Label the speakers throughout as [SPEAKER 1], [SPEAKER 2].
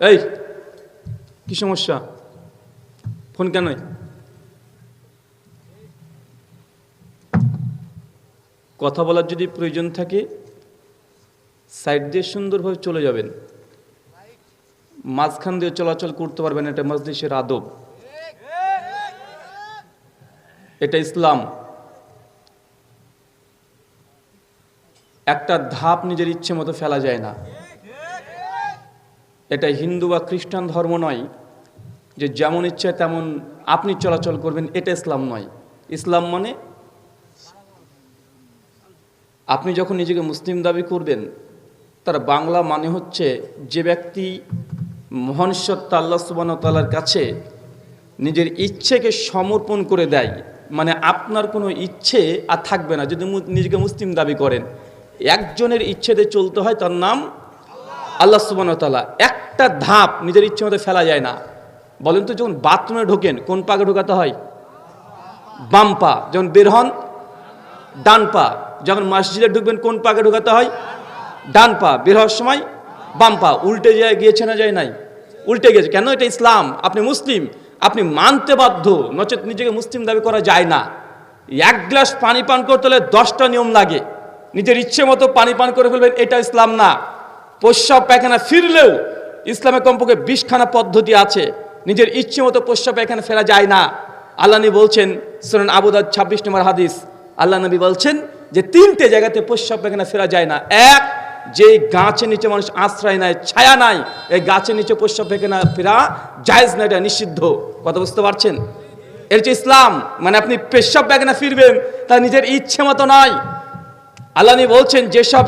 [SPEAKER 1] এই, কি সমস্যা? ফোন কেন কথা বলার যদি প্রয়োজন থাকে সাইড দিয়ে সুন্দরভাবে চলে যাবেন। মাঝখান দিয়ে চলাচল করতে পারবেন, এটা মজলিসের আদব। এটা ইসলাম। একটা ধাপ নিজের ইচ্ছে মতো ফেলা যায় না। এটা হিন্দু বা খ্রিস্টান ধর্ম নয় যে যেমন ইচ্ছে তেমন আপনি চলাচল করবেন, এটা ইসলাম নয়। ইসলাম মানে আপনি যখন নিজেকে মুসলিম দাবি করবেন, তার বাংলা মানে হচ্ছে যে ব্যক্তি মহান সত্তা আল্লাহ সুবান তাল্লার কাছে নিজের ইচ্ছেকে সমর্পণ করে দেয়। মানে আপনার কোনো ইচ্ছে আর থাকবে না। যদি নিজেকে মুসলিম দাবি করেন, একজনের ইচ্ছেতে চলতে হয়, তার নাম আল্লাহ সুবান তাল্লাহ একটা ধাপ নিজের ইচ্ছে মতো ফেলা যায় না। বলেন তো যখন বাথরুমে ঢোকেন, কোন পাকে ঢোকাতে হয়? বাম পা। যখন বের হন, ডান পা। যখন মসজিদে ঢুকবেন, কোন পাকে ঢোকাতে হয়? ডান পা। বের হওয়ার সময় বাম পা। উল্টে যায়, গিয়েছে না যায় নাই? উল্টে গেছে। কেন? এটা ইসলাম। আপনি মুসলিম। আপনি মানতে বাধ্য। নচেত নিজেকে মুসলিম দাবি করা যায় না। এক গ্লাস পানি পান করতে হলে দশটা নিয়ম লাগে। নিজের ইচ্ছে মতো পানি পান করে ফেলবেন, এটা ইসলাম না। প্রস্রাব পায়খানা ফিরলেও ইসলামে কমপক্ষে বিশখানা পদ্ধতি আছে। নিজের ইচ্ছে মতো প্রস্রাব পায়খানা ফেরা যায় না। আল্লাহ নবী বলছেন সুনান আবুদার ছাব্বিশ নম্বর হাদিস, আল্লাহ নবী বলছেন যে তিনটে জায়গাতে প্রস্রাব পায়খানা ফেরা যায় না। এক যে গাছের নিচে মানুষ আশ্রয় নেয়, ছায়া নাই, এই গাছের নিচে প্রস্রাব পায়খানা ফেরা জায়েজ না, এটা নিষিদ্ধ। কথা বুঝতে পারছেন? এর যে ইসলাম মানে আপনি পেশাব পায়খানা ফিরবেন, তা নিজের ইচ্ছে মতো নয়। আল্লাহনি বলছেন, যেসব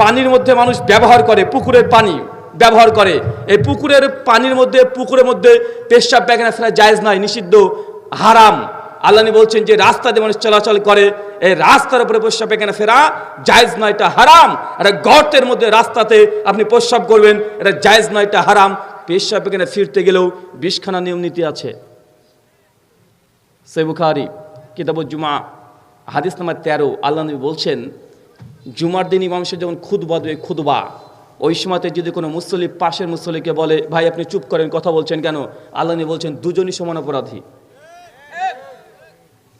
[SPEAKER 1] পানির মধ্যে মানুষ ব্যবহার করে, পুকুরের পানি ব্যবহার করে। এই পুকুরের পানির মধ্যে, পুকুরের মধ্যে পেশাব পায়খানা ফেলা জায়েজ নয়, নিষিদ্ধ, হারাম। আল্লাহনি বলছেন যে, রাস্তা দিয়ে মানুষ চলাচল করে, এই রাস্তার উপরে পেশাব পায়খানা ফেরা জায়েজ নয়, এটা হারাম। একটা গর্তের মধ্যে, রাস্তাতে আপনি প্রস্রাব করবেন, এটা জায়েজ নয়, এটা হারাম। পেশাব পায়খানা ফিরতে গেলেও বিশখানা নিয়ম নীতি আছে। সে বুখারি কিতাব জুমা, হাদিস নাম্বার তেরো। আল্লাহ নবী বলছেন জুমার দিন ইমাম সাহেব যখন খুদবা দেবে খুদবা ওই সময়তে যদি কোনো মুসল্লি পাশের মুসল্লিকে বলে, ভাই, আপনি চুপ করেন, কথা বলছেন কেন? আল্লাহ বলছেন, দুজনই সমান অপরাধী।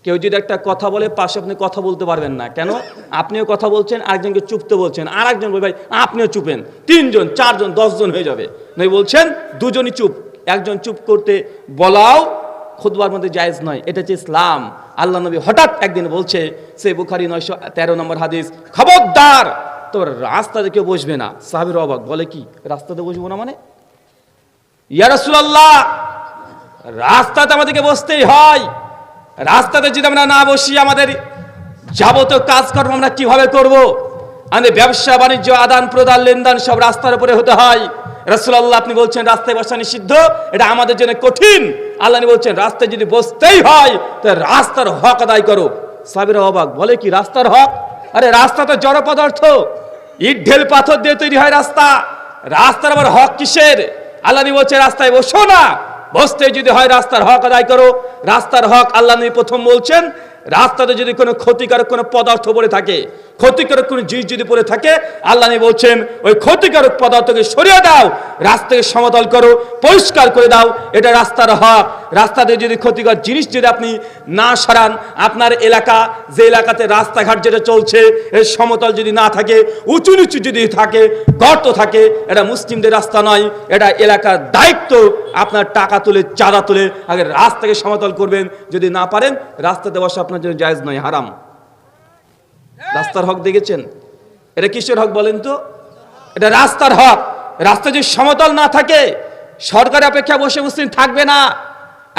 [SPEAKER 1] কেউ যদি একটা কথা বলে, পাশে আপনি কথা বলতে পারবেন না। কেন? আপনিও কথা বলছেন, আরেকজনকে চুপতে বলছেন। আর একজন ভাই, আপনিও চুপেন। তিনজন, চারজন, দশজন হয়ে যাবে। নয় বলছেন, দুজনই চুপ। একজন চুপ করতে বলাও খুদবার মধ্যে জায়েজ নয়, এটা হচ্ছে ইসলাম। আল্লাহ নবী হঠাৎ একদিন বলছে, সে বুখারি নয়শো তেরো নম্বর হাদিস, খবরদার, তোর রাস্তাতে কেউ বসবে না। সাহাবির অবাক, বলে কি, রাস্তাতে বসবো না মানে? ইয়ারসুল্লাহ রাস্তাতে আমাদেরকে বসতেই হয়। রাস্তাতে যদি আমরা না বসি, আমাদের যাবতীয় কাজকর্ম আমরা কীভাবে করব? আমাদের ব্যবসা, বাণিজ্য, আদান, প্রদান, লেনদেন সব রাস্তার উপরে হতে হয়। রসুল্লাহ আপনি বলছেন রাস্তায় বসা নিষিদ্ধ, এটা আমাদের জন্য কঠিন। আল্লাহ বলছেন, রাস্তায় যদি বসতেই হয় তো রাস্তার হক আদায় করো। সাবিরা অবাক, বলে কি রাস্তার হক? আরে রাস্তা তো জড় পদার্থ। ইট, ঢেল, পাথর দিয়ে তৈরি হয় রাস্তা। রাস্তার আবার হক কিসের? আল্লাহ বলছে রাস্তায় বসো না। বসতে যদি হয়, রাস্তার হক আদায় করো। রাস্তার হক আল্লাহ প্রথম বলছেন রাস্তাতে যদি কোনো ক্ষতিকারক কোনো পদার্থ পড়ে থাকে, ক্ষতিকারক কোনো জিনিস যদি পড়ে থাকে, আল্লাহ বলছেন, ওই ক্ষতিকারক পদার্থকে সরিয়ে দাও, রাস্তাকে সমতল করো, পরিষ্কার করে দাও, এটা রাস্তার হক রাস্তাতে যদি ক্ষতিকর জিনিস যদি আপনি না সরান, আপনার এলাকা, যে এলাকাতে রাস্তাঘাট যেটা চলছে, এর সমতল যদি না থাকে, উঁচু নিচু যদি থাকে, গর্ত থাকে, এটা মুসলিমদের রাস্তা নয়, এটা এলাকার দায়িত্ব আপনার টাকা তুলে, চাঁদা তুলে আগে রাস্তাকে সমতল করবেন। যদি না পারেন, রাস্তাতে বসা আপনার জন্য জায়েজ নয়, হারাম। রাস্তার হক দেখেছেন? এটা কিসের হক বলেন তো? এটা রাস্তার হক। রাস্তা যদি সমতল না থাকে সরকার অপেক্ষা বসে মুসলিম থাকবে না।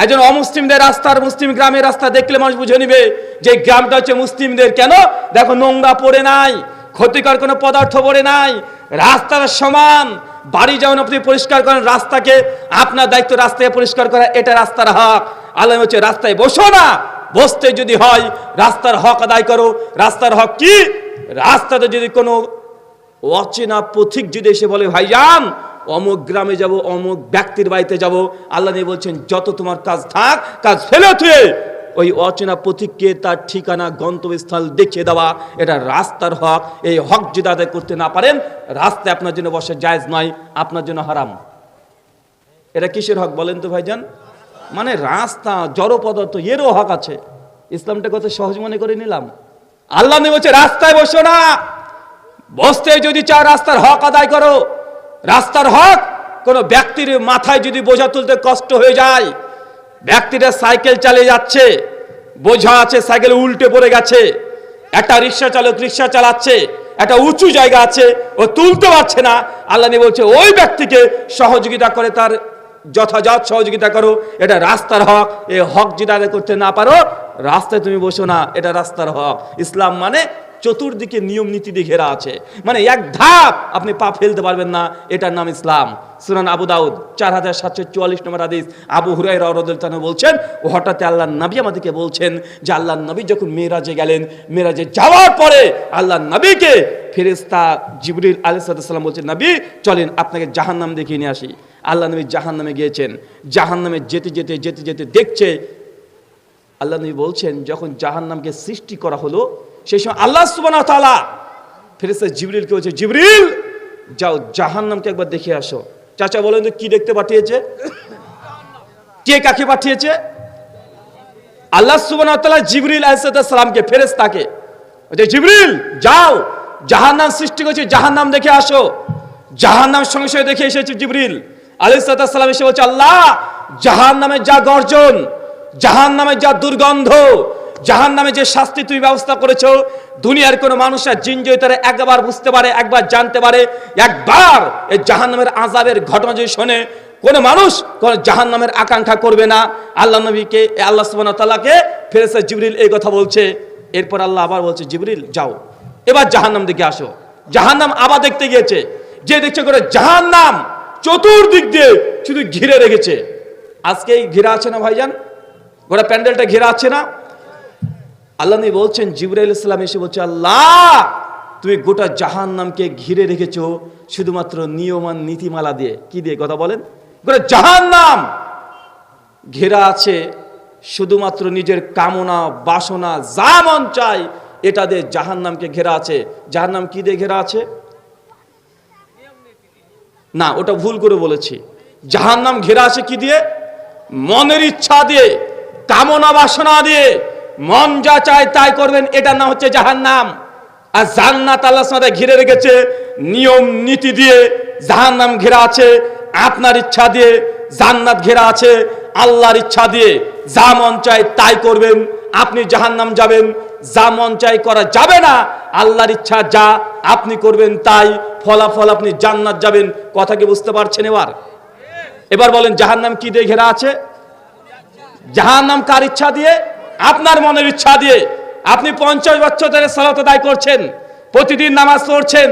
[SPEAKER 1] একজন অমুসলিমদের রাস্তার মুসলিম গ্রামের রাস্তা দেখলে মানুষ বুঝে নিবে যে গ্রামটা হচ্ছে মুসলিমদের। কেন? দেখো, নোংরা পড়ে নাই, ক্ষতিকর কোনো পদার্থ পড়ে নাই রাস্তার সমান। বাড়ি যেমন আপনি পরিষ্কার করেন, রাস্তাকে আপনার দায়িত্ব রাস্তায় পরিষ্কার করা, এটা রাস্তার হক। আল্লাহ হচ্ছে রাস্তায় বসো না বসতে যদি হয়, রাস্তার হক আদায় করো। রাস্তার হক কি? রাস্তাতে যদি কোনো অচেনা পথিক যদি এসে বলে, ভাইজান, অমুক গ্রামে যাব, অমুক ব্যক্তির বাড়িতে যাব। আল্লাহ নিয়ে বলছেন, যত তোমার কাজ থাক, কাজ ফেলে থুয়ে ওই অচেনা পথিককে তার ঠিকানা, গন্তব্যস্থল দেখিয়ে দেওয়া, এটা রাস্তার হক। এই হক যদি আদায় করতে না পারেন, রাস্তায় আপনার জন্য বসে জায়েজ নয়, আপনার জন্য হারাম। এটা কিসের হক বলেন তো ভাইজান? মানে রাস্তা, জড় পদার্থ, এরও হক আছে। ইসলামটা কত সহজ মনে করে নিলাম? আল্লাহ বলছে, রাস্তায় বসো না। বসতে যদি চাও রাস্তার হক আদায় করো। রাস্তার হক, কোনো ব্যক্তির মাথায় যদি বোঝা তুলতে কষ্ট হয়ে যায়, ব্যক্তিটা সাইকেল চালিয়ে যাচ্ছে, বোঝা আছে সাইকেল উল্টে পড়ে গেছে, একটা রিক্সা চালক রিক্সা চালাচ্ছে, একটা উঁচু জায়গা আছে, ও তুলতে পারছে না। আল্লাহ বলছে, ওই ব্যক্তিকে সহযোগিতা করে তার যথাযথ সহযোগিতা করো, এটা রাস্তার হক, এ হক যদি করতে না পারো, রাস্তায় তুমি বসো না, এটা রাস্তার হক। ইসলাম মানে চতুর্দিকে নিয়ম নীতি দিয়ে ঘেরা আছে। মানে এক ধাপ আপনি পা ফেলতে পারবেন না, এটার নাম ইসলাম। সুনান আবু দাউদ, চার হাজার সাতশো চুয়াল্লিশ নম্বর হাদিস। আবু হুরাই রহরদান বলছেন ও হঠাৎ আল্লাহ নবী আমাদেরকে বলছেন যে আল্লাহ নবী যখন মেয়েরাজে গেলেন, মেয়েরাজে যাওয়ার পরে আল্লাহ নবীকে ফেরেস্তা জিবরিল সাল্লাম বলছেন, নবী, চলেন আপনাকে জাহান্নাম দেখিয়ে নিয়ে আসি। আল্লাহ নবী জাহান্নামে গিয়েছেন। জাহান্নামে যেতে যেতে যেতে যেতে দেখছে। আল্লাহ নবী বলছেন, যখন জাহান্নামকে সৃষ্টি করা হলো সেই সময় আল্লাহ সুবহানাহু ওয়া তাআলা ফেরেশতা জিবরিলকে বলছে, জিবরিল, যাও জাহান্নামকে একবার দেখে আসো। চাচা বলেন তো, কি দেখতে পাঠিয়েছে? কে কাকে পাঠিয়েছে? আল্লাহ সুবহানাহু ওয়া তাআলা জিবরিল সালামকে, ফেরেশতাকে বলছে, জিবরিল, যাও, জাহান্নাম সৃষ্টি করেছে, জাহান্নাম দেখে আসো। জাহান্নাম সঙ্গে সঙ্গে দেখে এসেছে জিবরিল আলাইহিস সালাম এসে বলছে, আল্লাহ জাহান জাহান্নামের যা গর্জন জাহান জাহান্নামের যা দুর্গন্ধ জাহান নামে যে শাস্তি তুমি ব্যবস্থা করেছ, দুনিয়ার কোনো মানুষের জিন যদি তারা একবার বুঝতে পারে, একবার জানতে পারে, একবার এই জাহান নামের আজাবের ঘটনা যদি শোনে, কোন মানুষ কোন জাহান নামের আকাঙ্ক্ষা করবে না। আল্লাহ নবীকে আল্লাহ তাআলাকে ফেরেশতা জিবরিল এই কথা বলছে। এরপর আল্লাহ আবার বলছে, জিবরিল, যাও। এবার জাহান্নাম দিকে আসো। জাহান্নাম আবার দেখতে গিয়েছে, যে দেখছে করে জাহান্নাম চতুর্দিক দিয়ে শুধু ঘিরে রেখেছে। আজকে এই ঘিরা আছে না ভাইজান? গোটা প্যান্ডেলটা ঘেরা আছে না? আল্লাহ নবী বলছেন, জিবরাইল ইসলাম এসে বলছে, আল্লাহ, তুমি গোটা জাহান নামকে ঘিরে রেখেছো শুধুমাত্র নিয়মান নীতিমালা দিয়ে। কি দিয়ে কথা বলেন? গোটা জাহান নাম ঘেরা আছে শুধুমাত্র নিজের কামনা, বাসনা, যা মন চাই এটা দিয়ে জাহান নামকে ঘেরা আছে। জাহান নাম কি দিয়ে ঘেরা আছে? না, ওটা ভুল করে বলেছি। জাহান নাম ঘেরা আছে কি দিয়ে? মনের ইচ্ছা দিয়ে, কামনা, বাসনা দিয়ে। মন যা চায় তাই করবেন, এটার নাম হচ্ছে জাহান্নাম। আর জান্নাত আল্লাহ সাথে ঘিরে রেখেছে, নিয়ম, নীতি দিয়ে জাহান্নাম ঘেরা আছে, আপনার ইচ্ছা দিয়ে জান্নাত ঘেরা আছে, আল্লাহর ইচ্ছা দিয়ে যা মন চায় তাই করবেন, আপনি জাহান্নাম যাবেন, যা মন চাই করা যাবে না, আল্লাহর ইচ্ছা যা আপনি করবেন তাই ফলাফল আপনি জান্নাত যাবেন, কথা কি বুঝতে পারছেন এবার? এবার বলেন, জাহান্নাম কি দিয়ে ঘেরা আছে? জাহান্নাম কার ইচ্ছা দিয়ে? আপনার মনের ইচ্ছা দিয়ে আপনি পঞ্চাশ বছর ধরে সালাত আদায় করছেন, প্রতিদিন নামাজ পড়ছেন,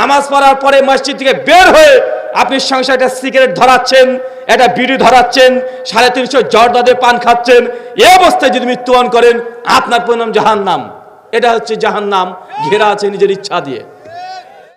[SPEAKER 1] নামাজ পড়ার পরে মসজিদ থেকে বের হয়ে আপনি সংসার একটা সিগারেট ধরাচ্ছেন একটা বিড়ি ধরাচ্ছেন, সাড়ে তিনশো জর্দাদে পান খাচ্ছেন, এই অবস্থায় যদি মৃত্যুবরণ করেন, আপনার পরিণাম জাহান নাম এটা হচ্ছে জাহান নাম ঘেরা আছে নিজের ইচ্ছা দিয়ে।